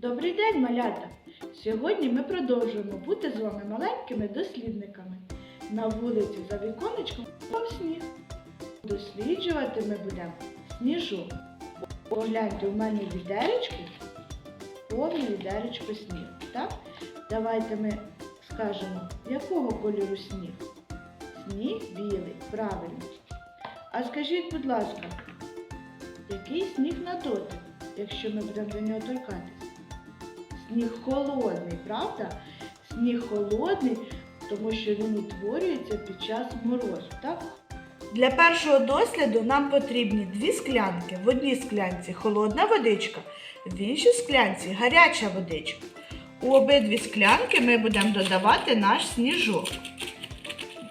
Добрий день, малята! Сьогодні ми продовжуємо бути з вами маленькими дослідниками. На вулиці за віконечком вам сніг. Досліджувати ми будемо сніжок. Погляньте, у мене відеречко, повне відеречко сніг. Так? Давайте ми скажемо, якого кольору сніг? Сніг білий, правильно. А скажіть, будь ласка, який сніг на дотик, якщо ми будемо до нього торкатися? Сніг холодний, правда? Сніг холодний, тому що він утворюється під час морозу, так? Для першого досліду нам потрібні дві склянки. В одній склянці холодна водичка, в іншій склянці гаряча водичка. У обидві склянки ми будемо додавати наш сніжок.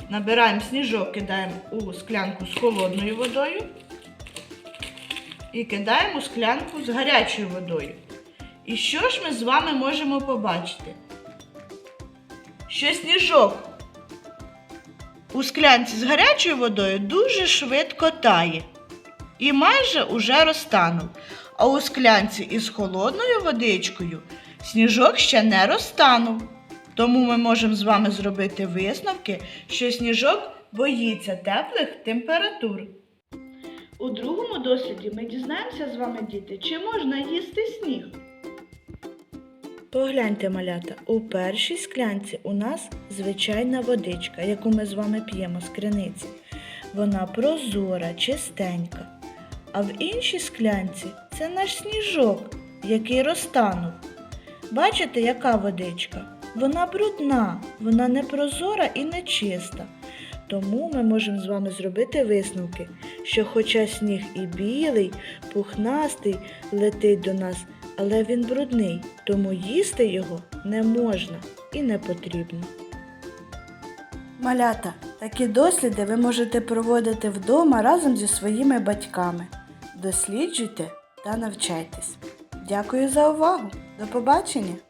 Набираємо сніжок, кидаємо у склянку з холодною водою і кидаємо у склянку з гарячою водою. І що ж ми з вами можемо побачити? Що сніжок у склянці з гарячою водою дуже швидко тає і майже уже розтанув. А у склянці із холодною водичкою сніжок ще не розтанув. Тому ми можемо з вами зробити висновки, що сніжок боїться теплих температур. У другому досліді ми дізнаємося з вами, діти, чи можна їсти сніг. Погляньте, малята, у першій склянці у нас звичайна водичка, яку ми з вами п'ємо з криниці. Вона прозора, чистенька. А в іншій склянці це наш сніжок, який розтанув. Бачите, яка водичка? Вона брудна, вона не прозора і не чиста. Тому ми можемо з вами зробити висновки, що хоча сніг і білий, пухнастий летить до нас, але він брудний, тому їсти його не можна і не потрібно. Малята, такі досліди ви можете проводити вдома разом зі своїми батьками. Досліджуйте та навчайтесь. Дякую за увагу. До побачення!